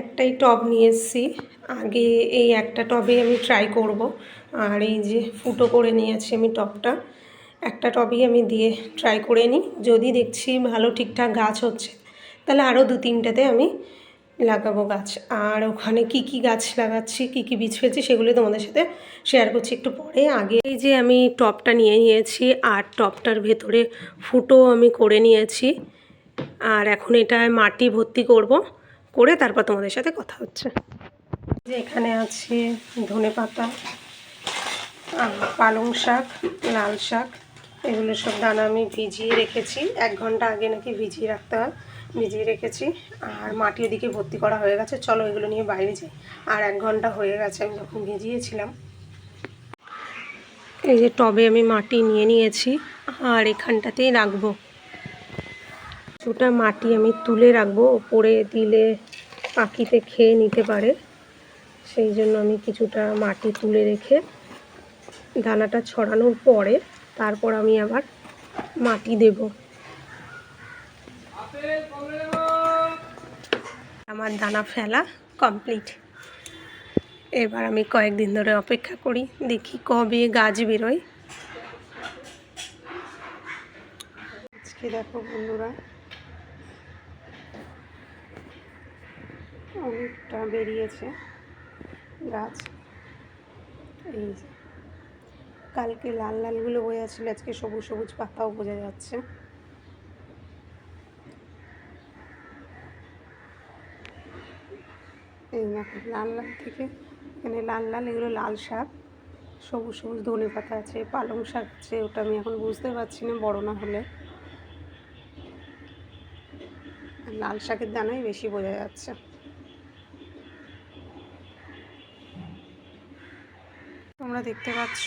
একটাই টব নিয়ে এসেছি। আগে এই একটা টবে আমি ট্রাই করব। আর এই যে ফুটো করে নিয়েছি আমি টবটা। একটা টবেই আমি দিয়ে ট্রাই করে নিই। যদি দেখছি ভালো ঠিকঠাক গাছ হচ্ছে, তাহলে আরও দু তিনটাতে আমি লাগাবো গাছ। আর ওখানে কি কি গাছ লাগাচ্ছি, কি কি বীজ ফেলছি সেগুলো তোমাদের সাথে শেয়ার করছি একটু পরে। আগে এই যে আমি টবটা নিয়ে নিয়েছি, আর টবটার ভেতরে ফুটো আমি করে নিয়েছি। আর এখন এটায় মাটি ভর্তি করব। করে তারপর তোমাদের সাথে কথা হচ্ছে। যে এখানে আছে ধনে পাতা পালং শাক, লাল শাক, এগুলো সব দানা আমি ভিজিয়ে রেখেছি। এক ঘণ্টা আগে নাকি ভিজিয়ে রাখতে হয়, ভিজিয়ে রেখেছি। আর মাটি ওদিকে ভর্তি করা হয়ে গেছে। চলো এগুলো নিয়ে বাইরে যাই। আর এক ঘণ্টা হয়ে গেছে, আমি যখন ভিজিয়েছিলাম। এই যে টবে আমি মাটি নিয়ে নিয়েছি, আর এখানটাতেই রাখব। কিছুটা মাটি আমি তুলে রাখব, ওপরে দিলে পাখিতে খেয়ে নিতে পারে। সেই জন্য আমি কিছুটা মাটি তুলে রেখে দানাটা ছড়ানোর পরে তারপর আমি আবার মাটি দেব। আমার দানা ফেলা কমপ্লিট। এবার আমি কয়েকদিন ধরে অপেক্ষা করি, দেখি কবে গাছ বেরোয়। আজকে দেখো বন্ধুরা অনেকটা বেরিয়েছে গাছ। এই যে, কালকে লাল লালগুলো বোঝা ছিল আজকে সবুজ সবুজ পাতাও বোঝা যাচ্ছে। এই দেখো, লাল লাল থেকে এখানে লাল লাল, এগুলো লাল শাক। সবুজ সবুজ ধনে পাতা আছে, পালং শাক আছে, ওটা আমি এখন বুঝতে পারছি না, বড় না হলে। লাল শাকের দানাই বেশি বোঝা যাচ্ছে। তোমরা দেখতে পাচ্ছ।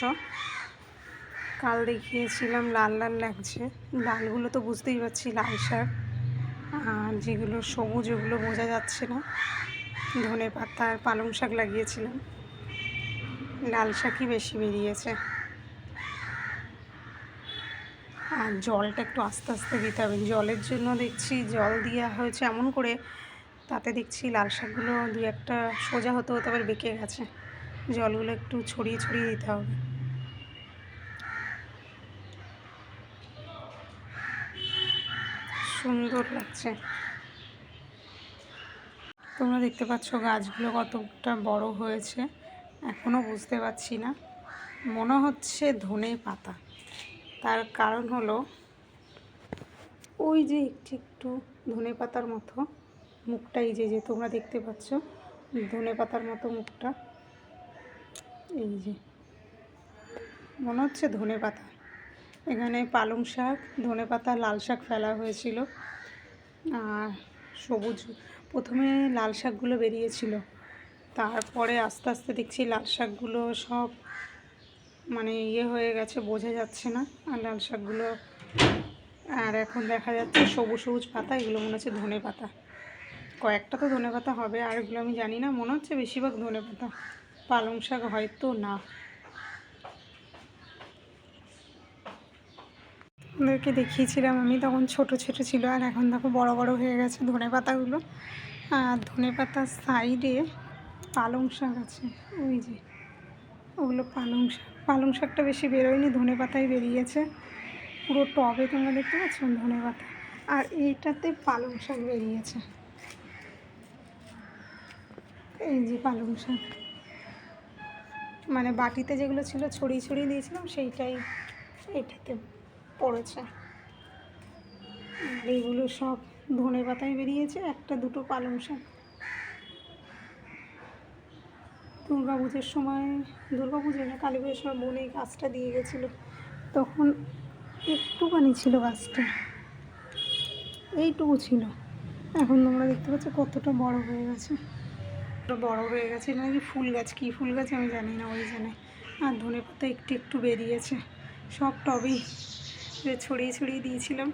কাল দেখিয়েছিলাম লাল লাল লাগছে। লালগুলো তো বুঝতেই পারছি, লাল শাক। আর যেগুলো সবুজ, ওগুলো বোঝা যাচ্ছে না। ধনে পাতা আর পালং শাক লাগিয়েছিলাম। লাল শাকই বেশি বেরিয়েছে। আর জলটা একটু আস্তে আস্তে দিতে হবে। জলের জন্য দেখছি জল দেওয়া হয়েছে এমন করে। তাতে দেখছি লাল শাকগুলো দু একটা সোজা হতে হতে আবার বেঁকে গেছে। জলগুলো একটু ছড়িয়ে ছড়িয়ে দিতে হবে। সুন্দর লাগছে। তোমরা দেখতে পাচ্ছ গাছগুলো কতটা বড় হয়েছে এখনও বুঝতে পারছি না। মনে হচ্ছে ধনে পাতা। তার কারণ হলো, ওই যে একটু একটু ধনে পাতার মতো মুখটা, এই যে যে তোমরা দেখতে পাচ্ছ, ধনে পাতার মতো মুখটা। এই যে। মনে হচ্ছে ধনে পাতা। এখানে পালং শাক, ধনে পাতা, লাল শাক ফেলা হয়েছিল। আর সবুজ, প্রথমে লাল শাকগুলো বেরিয়েছিল। তারপরে আস্তে আস্তে দেখছি লাল শাকগুলো সব মানে ইয়ে হয়ে গেছে, বোঝা যাচ্ছে না। আর লাল শাকগুলো, আর এখন দেখা যাচ্ছে সবুজ সবুজ পাতা, এগুলো মনে হচ্ছে ধনে পাতা। কয়েকটা তো ধনে পাতা হবে, আর এগুলো আমি জানি না, মনে হচ্ছে বেশিরভাগ ধনে পাতা। পালং শাক হয়তো না। ওদেরকে দেখিয়েছিলাম, আমি তখন ছোট ছোট ছিল আর এখন দেখো বড় বড় হয়ে গেছে ধনে পাতাগুলো। আর ধনে পাতার সাইডে পালং শাক আছে, ওই যে ওগুলো পালং শাক। পালং শাকটা বেশি বেরোয়নি, ধনে পাতাই বেরিয়েছে। পুরো টবে তোমরা দেখতে পাচ্ছ ধনে পাতা। আর এইটাতে পালং শাক বেরিয়েছে। এই যে পালং শাক। মানে বাটিতে যেগুলো ছিল ছড়িয়ে ছড়িয়ে দিয়েছিলাম, সেইটাই এইটাতে পড়েছে। এইগুলো সব ধনে পাতায় বেরিয়েছে, একটা দুটো পালং শাক। দুর্গা পুজোর সময়, দুর্গা পুজো না, কালী পুজোর সময় বোন গাছটা দিয়ে গেছিল। তখন একটুখানি ছিল গাছটা। এইটুকু ছিল। এখন তোমরা দেখতে পাচ্ছ কতটা বড় হয়ে গেছে। বড় হয়ে গেছে। নাকি ফুল গাছ। কী ফুল গাছ আমি জানি না ওই জানে। আর ধনে পাতা একটু একটু বেরিয়েছে। সব টবেই। ছড়িয়ে ছড়িয়ে দিয়েছিলাম।